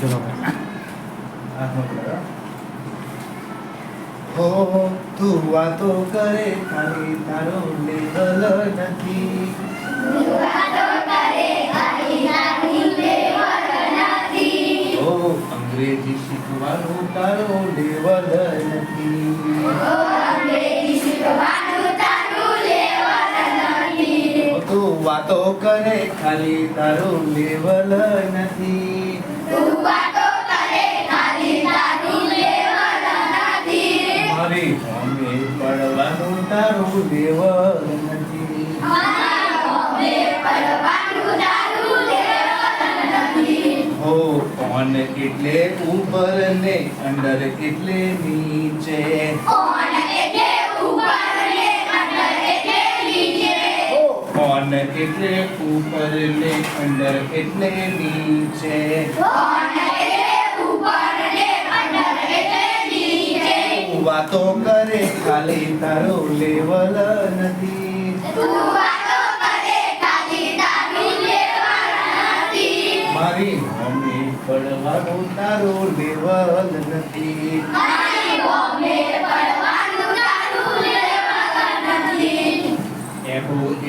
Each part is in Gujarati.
હાથમાં હો તું વાતો કરે ખાલી તારો લેવલ નથી અંગ્રેજી શીખવાનું તારો લેવલ નથી તું વાતો કરે, ખાલી તારો લેવલ નથી. તારું લેવલ નથી હો કોણ ઉપર ને અંદર એટલે નીચે? એટલે ઉપર ને અંદર એટલે નીચે. વાતો કરે ખાલી તારો લેવલ નથી. મારી મમ્મી પડવાનું તારો લેવલ નથી.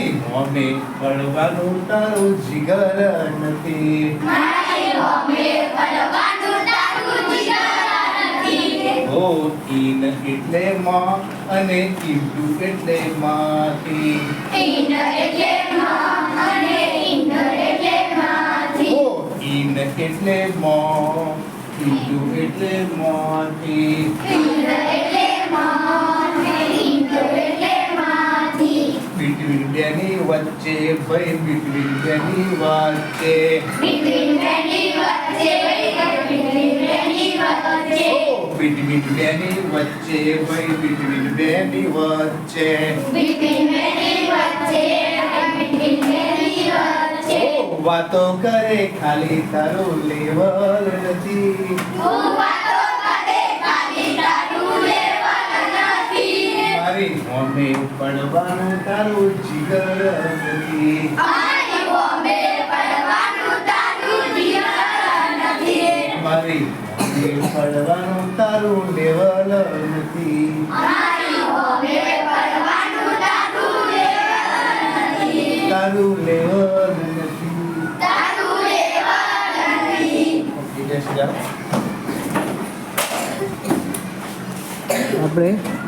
મારી મમ્મી પડવાનું તારું જીગર નથી. ઓ ઈન એટલે માં અને ઇન્ટુ એટલે માથી ઓ ઈન એટલે માં ઇન્ટુ એટલે માંથી બેની વચ્ચે ભય બિટવીન બેની વચ્ચે. ઓ બિટવીન બેની વચ્ચે ભય બિટવીન બેની વચ્ચે. વાતો કરે ખાલી તારું લેવલ નથી. મારી બોમ્બે પડવાનું તારું જીગર નથી. મારી બોમ્બે પડવાનું તારું લેવલ નથી. તારું લેવલ નથી. ઓકે, જય આપણે